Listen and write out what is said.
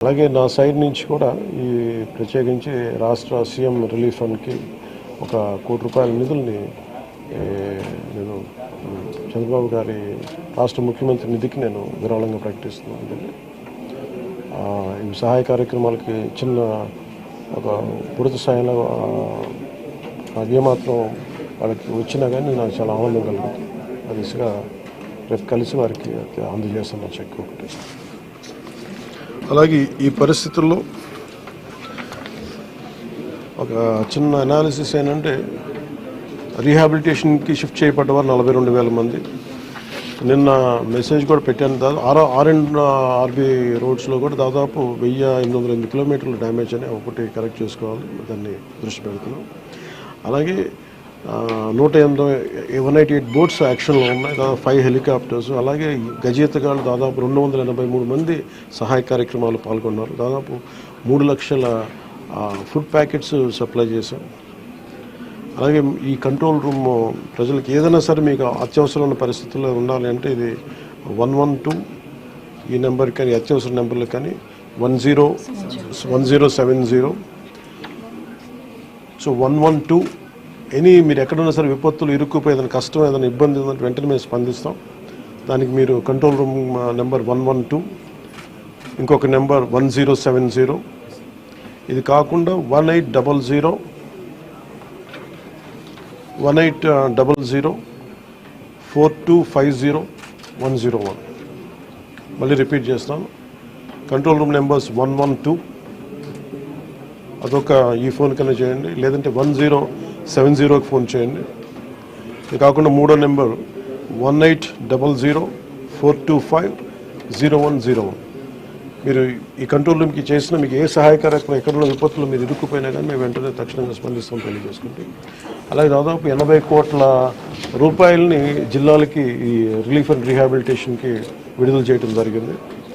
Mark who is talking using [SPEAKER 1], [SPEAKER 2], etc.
[SPEAKER 1] అలాగే నా సైడ్ నుంచి కూడా ఈ ప్రత్యేకించి రాష్ట్ర సీఎం రిలీఫ్ ఫండ్కి ఒక కోటి రూపాయల నిధుల్ని నేను చంద్రబాబు గారి రాష్ట్ర ముఖ్యమంత్రి నిధికి నేను విరాళంగా ప్రకటిస్తున్నాను ఈ సహాయ కార్యక్రమాలకి చిన్న ఒక పూర్తి స్థాయిలో ఏమాత్రం వాళ్ళకి వచ్చినా కానీ నాకు చాలా ఆనందం కలుగుతుంది. ఆ దిశగా రేపు కలిసి వారికి అందజేస్తున్న చెక్ ఒకటి. అలాగే ఈ పరిస్థితుల్లో ఒక చిన్న అనాలిసిస్ ఏంటంటే రీహాబిలిటేషన్కి షిఫ్ట్ చేయబడ్డ వారు నలభై రెండు వేల మంది. నిన్న మెసేజ్ కూడా పెట్టాను. దాదాపు ఆర్ ఆర్ అండ్ ఆర్బీ రోడ్స్లో కూడా దాదాపు వెయ్యి ఎనిమిది వందల ఎనిమిది కిలోమీటర్లు డ్యామేజ్ అని ఒకటి కరెక్ట్ చేసుకోవాలి. దాన్ని దృష్టి పెడుతున్నాం. అలాగే నూట ఎనిమిది వన్ ఎయిటీ ఎయిట్ బోట్స్ యాక్షన్లో ఉన్నాయి. దాదాపు ఫైవ్ హెలికాప్టర్స్. అలాగే గజేతగాళ్ళు దాదాపు రెండు వందల ఎనభై మూడు మంది సహాయ కార్యక్రమాలు పాల్గొన్నారు. దాదాపు మూడు లక్షల ఫుడ్ ప్యాకెట్స్ సప్లై చేశాం. అలాగే ఈ కంట్రోల్ రూమ్ ప్రజలకు ఏదైనా సరే మీకు అత్యవసరమైన పరిస్థితుల్లో ఉండాలి అంటే ఇది వన్ వన్ టూ ఈ నెంబర్ కానీ అత్యవసర నెంబర్లు కానీ one zero one zero seven zero. So one one two any మీరు ఎక్కడున్నా సరే విపత్తులు ఇరుక్కుపోయి ఏదైనా కష్టం ఏదైనా ఇబ్బంది ఉందంటే వెంటనే మేము స్పందిస్తాం. దానికి మీరు control room number one one two ఇంకొక number one zero seven zero. ఇది కాకుండా one eight double zero one eight double zero four two five zero one zero one. మళ్ళీ రిపీట్ చేస్తాను. Control room numbers one one two అదొక ఈ phone కన్నా చేయండి. లేదంటే వన్ జీరో సెవెన్ జీరోకి ఫోన్ చేయండి. ఇది కాకుండా మూడో number one eight double zero four two five zero one zero one. మీరు ఈ కంట్రోల్ రూమ్కి చేసిన మీకు ఏ సహాయకరమైన ఎక్కడ విపత్తులు మీరు ఇరుక్కుపోయినా కానీ మేము వెంటనే తక్షణంగా స్పందిస్తాం తెలియజేసుకుంటే. అలాగే దాదాపు ఎనభై కోట్ల రూపాయలని జిల్లాలకి ఈ రిలీఫ్ అండ్ రీహాబిలిటేషన్కి విడుదల చేయడం జరిగింది.